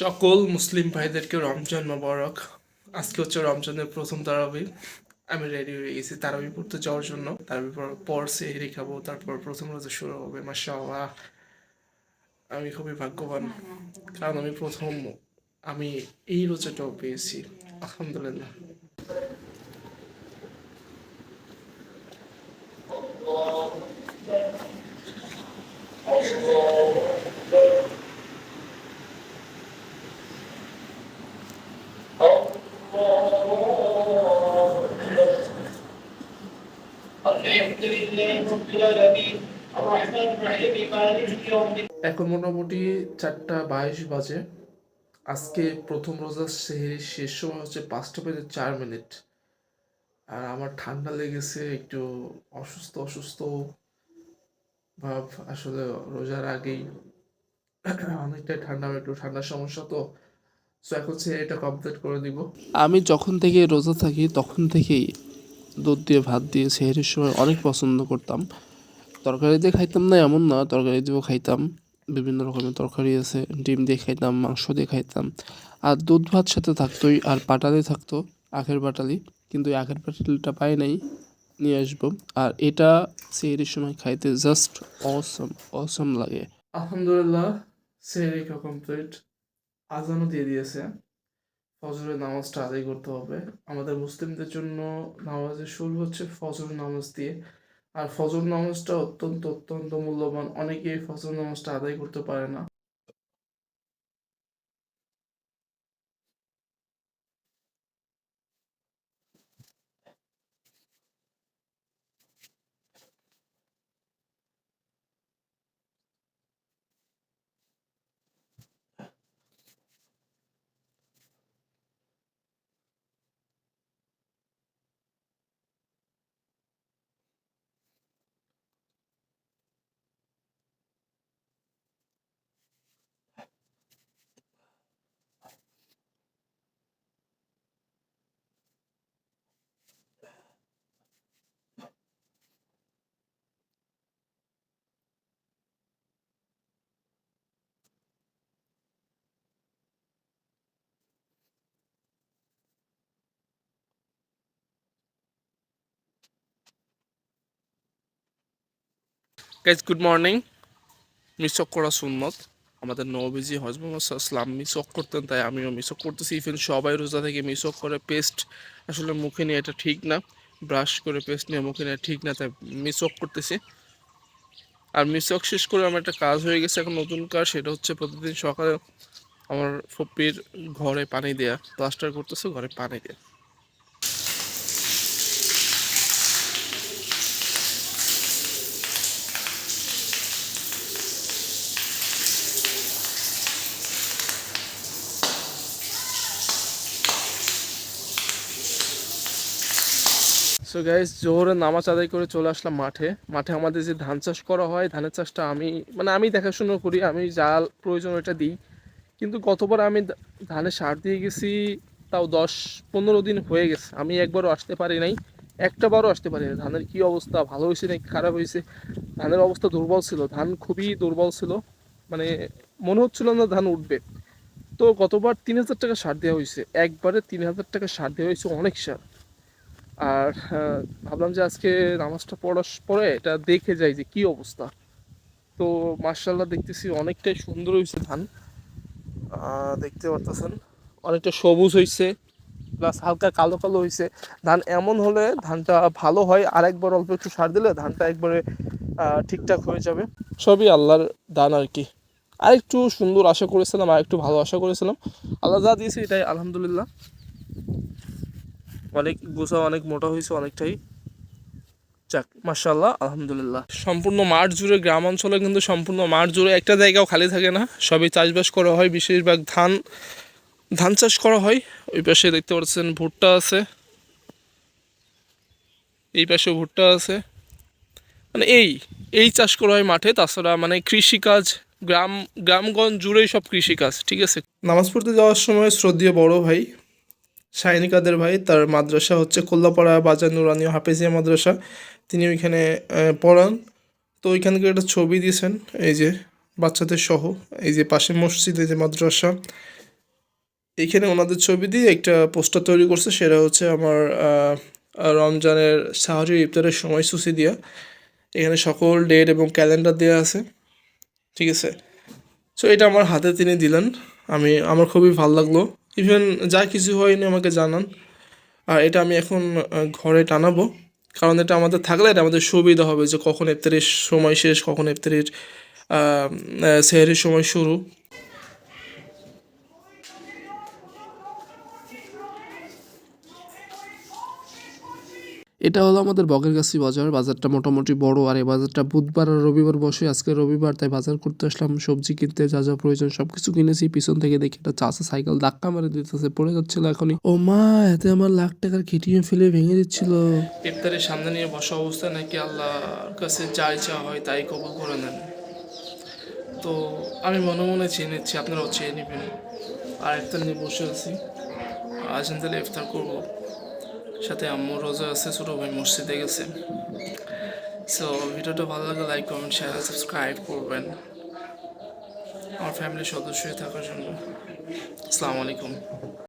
সকল মুসলিম ভাইদেরকে রমজান মোবারক। আজকে হচ্ছে রমজানের প্রথম তারাবি। আমি রেডি হয়ে গেছি তারাবি পড়তে যাওয়ার জন্য। তারাবি পর সেহরি খাব, তারপর প্রথম রোজা শুরু হবে, মাশাআল্লাহ। আমি খুবই ভাগ্যবান, কারণ আমি প্রথম, আমি এই রোজাটাও পেয়েছি, আলহামদুলিল্লাহ। এখন মোটামুটি চারটা বাইশ বাজে। আজকে প্রথম রোজার সেহেরি শেষ সময় হচ্ছে পাঁচটা বেজে চার মিনিট। আর আমার ঠান্ডা লেগেছে, একটু অসুস্থ অসুস্থ ভাব। আসলে রোজার আগেই অনেকটাই ঠান্ডা, একটু ঠান্ডার সমস্যা তো। সো এখন সেহেরিটা কমপ্লিট করে দিব আমি যখন থেকে রোজা থাকি, তখন থেকেই দুধ দিয়ে, ভাত দিয়ে, সেহেরির সময় অনেক পছন্দ করতাম। তরকারি দিয়ে খাইতাম না, এমন না। তরকারি দিয়েও খাইতাম। বিভিন্ন রকমের তরকারি আছে। ডিম দিয়ে খাইতাম, মাংস দিয়ে খাইতাম। আর দুধ ভাত সাথে থাকতোই, আর পাটালি থাকতো, আখের পাটালি। কিন্তু এই আখের পাটালিটা পাই নাই, নিয়ে আসব। আর এটা সেহেরির সময় খাইতে জাস্ট অসম অসম লাগে। আলহামদুলিল্লাহ সেহেরি কমপ্লিট আজানও দিয়ে দিয়েছে। ফজরের নামাজটা আদায় করতে হবে। আমাদের মুসলিমদের জন্য নামাজের শুরু হচ্ছে ফজর নামাজ দিয়ে। আর ফজর নামাজটা অত্যন্ত অত্যন্ত মূল্যবান। অনেকেই ফজর নামাজটা আদায় করতে পারে না। গাইজ গুড মর্নিং মিসক করা সুন্নত। আমাদের নবীজি হজরত ইসলাম মিসক করতেন, তাই আমিও মিসক করতেছি। ইভেন সবাই রোজা থেকে মিসক করে পেস্ট আসলে মুখে নিয়ে এটা ঠিক না। ব্রাশ করে পেস্ট নিয়ে মুখে নিয়ে ঠিক না, তাই মিসক করতেছি। আর মিসক শেষ করে আমার একটা কাজ হয়ে গেছে এখন নতুন কাজ, সেটা হচ্ছে প্রতিদিন সকালে আমার ফুপির ঘরে পানি দেয়া। প্লাস্টার করতেছে, ঘরে পানি দেয়া। সো গাইজ জোহরের নামাজ আদায় করে চলে আসলাম মাঠে। মাঠে আমাদের যে ধান চাষ করা হয়, ধানের চাষটা আমি মানে আমি দেখাশোনা করি, আমি জাল প্রয়োজন ওটা দিই। কিন্তু গতবার আমি ধানে সার দিয়ে গেছি, তাও দশ পনেরো দিন হয়ে গেছে। আমি একবারও আসতে পারি নাই, একটা বারও আসতে পারি না ধানের কি অবস্থা, ভালো হয়েছে নাকি খারাপ হয়েছে? ধানের অবস্থা দুর্বল ছিল, ধান খুবই দুর্বল ছিল। মানে মনে হচ্ছিল না ধান উঠবে। তো গতবার তিন হাজার টাকা সার দেওয়া হয়েছে, একবারে তিন হাজার টাকা সার দেওয়া হয়েছে অনেক সার। আর ভাবলাম যে আজকে নামাজটা পড়ার পরে এটা দেখে যাই যে কি অবস্থা। তো মার্শাল্লাহ দেখতেছি অনেকটাই সুন্দর হয়েছে ধান। দেখতে পারতেছেন, অনেকটা সবুজ হয়েছে প্লাস হালকা কালো কালো হয়েছে ধান এমন হলে ধানটা ভালো হয় আর একবার অল্প একটু সার দিলে ধানটা একবারে ঠিকঠাক হয়ে যাবে। সবই আল্লাহর দান আর কি। আর একটু সুন্দর আশা করেছিলাম আর একটু ভালো আশা করেছিলাম। আল্লাহ যা দিয়েছে এটাই, আলহামদুলিল্লাহ। অনেক গোছা অনেক মোটা হয়েছে অনেকটাই। যাক মার্শাল্লাহ আলহামদুলিল্লাহ। সম্পূর্ণ মাঠ জুড়ে গ্রাম অঞ্চলে কিন্তু সম্পূর্ণ মাঠ জুড়ে একটা জায়গাও খালি থাকে না। সবই চাষবাস করা হয় বেশিরভাগ ধান ধান চাষ করা হয়। ওই পাশে দেখতে পাচ্ছেন ভুট্টা আছে। এই পাশে ভুট্টা আছে। মানে এই এই চাষ করা হয় মাঠে তাছাড়া মানে কৃষিকাজ গ্রাম গ্রামগঞ্জ জুড়েই সব কৃষিকাজ ঠিক আছে? নামাজ পড়তে যাওয়ার সময় শ্রদ্ধীয় বড় ভাই শাহিনী কাদের ভাই, তার মাদ্রাসা হচ্ছে কোল্লাপাড়া বাজার নুরানি হাফেজিয়া মাদ্রাসা। তিনি ওইখানে পড়ান। তো ওইখানকে একটা ছবি দিয়েছেন, এই যে বাচ্চাদের সহ, এই যে পাশে মসজিদ, এই যে মাদ্রাসা। এইখানে ওনাদের ছবি দিয়ে একটা পোস্টার তৈরি করছে, সেটা হচ্ছে আমার রমজানের সাহায্য ইফতারের সময়সূচি দিয়া। এখানে সকল ডেট এবং ক্যালেন্ডার দেওয়া আছে, ঠিক আছে? সো এটা আমার হাতে তিনি দিলেন। আমি, আমার খুবই ভালো লাগল। ইভেন যা কিছু হয়নি আমাকে জানান। আর এটা আমি এখন ঘরে টানাবো। কারণ এটা আমাদের থাকলে এটা আমাদের সুবিধা হবে যে কখন ইফতারের সময় শেষ, কখন ইফতারের সেহরির সময় শুরু। এটা হলো আমাদের বগেরগাছি বাজার। বাজারটা মোটামুটি বড় আর এই বাজারটা বুধবার আর রবিবার বসে। আজকে রবিবার, তাই বাজার করতে আসলাম। সবজি কিনতে যা যা প্রয়োজন সব কিছু কিনেছি। পিছন থেকে দেখি একটা চাষা সাইকেল ধাক্কা মারে দিতেছে, পড়ে যাচ্ছিল এখনই। ও মা, এতে আমার লাখ টাকার কেটিএম ফেলে ভেঙে দিচ্ছিল। ইফতারের সামনে নিয়ে বসা অবস্থায় নাকি আল্লাহর কাছে যা ইচ্ছা হয় তাই কবুল করে নেন। তো আমি মনে মনে চেয়ে নিচ্ছি, আপনারাও চেয়ে নেবেন। আর ইফতার নিয়ে বসে আছি। আজ তাহলে ইফতার করব। সাথে আম্মু রোজা আছে, ছোটো ভাই মসজিদে গেছে। সো ভিডিওটা ভালো লাগে লাইক কমেন্ট শেয়ার সাবস্ক্রাইব করবেন। আমার ফ্যামিলির সদস্য থাকার জন্য। আসসালামু আলাইকুম